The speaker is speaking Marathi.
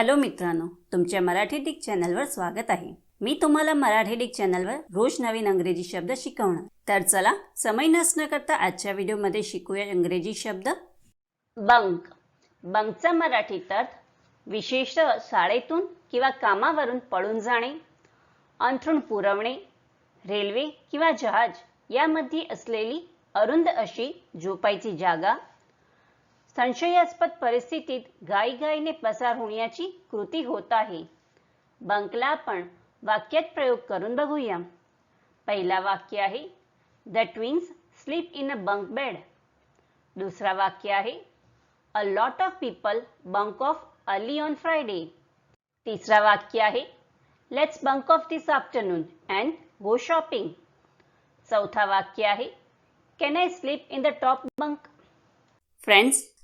हॅलो मित्रांनो तुमच्या मराठी डिक चॅनलवर स्वागत आहे. मी तुम्हाला मराठी डिक चॅनलवर रोज नवीन अंग्रेजी शब्द शिकवणार. तर चला समय नसणं करता आजच्या व्हिडिओमध्ये शिकूया इंग्रजी शब्द. बंक. बंकचा मराठीत अर्थ विशेषतः शाळेतून किंवा कामावरून पळून जाणे अंथरूण पुरवणे रेल्वे किंवा जहाज यामध्ये असलेली अरुंद अशी झोपायची जागा संशयास्पद परिस्थितीत घाईघाईने पसार होण्याची कृती होत आहे. बंकला आपण वाक्यात प्रयोग करून बघूया. पहिला वाक्य आहे the twins sleep in a bunk bed. दुसरा वाक्य आहे a lot of people bunk off early on Friday. तिसरा वाक्य आहे let's bunk off this afternoon and go shopping. चौथा वाक्य आहे can I sleep in the top bunk? Friends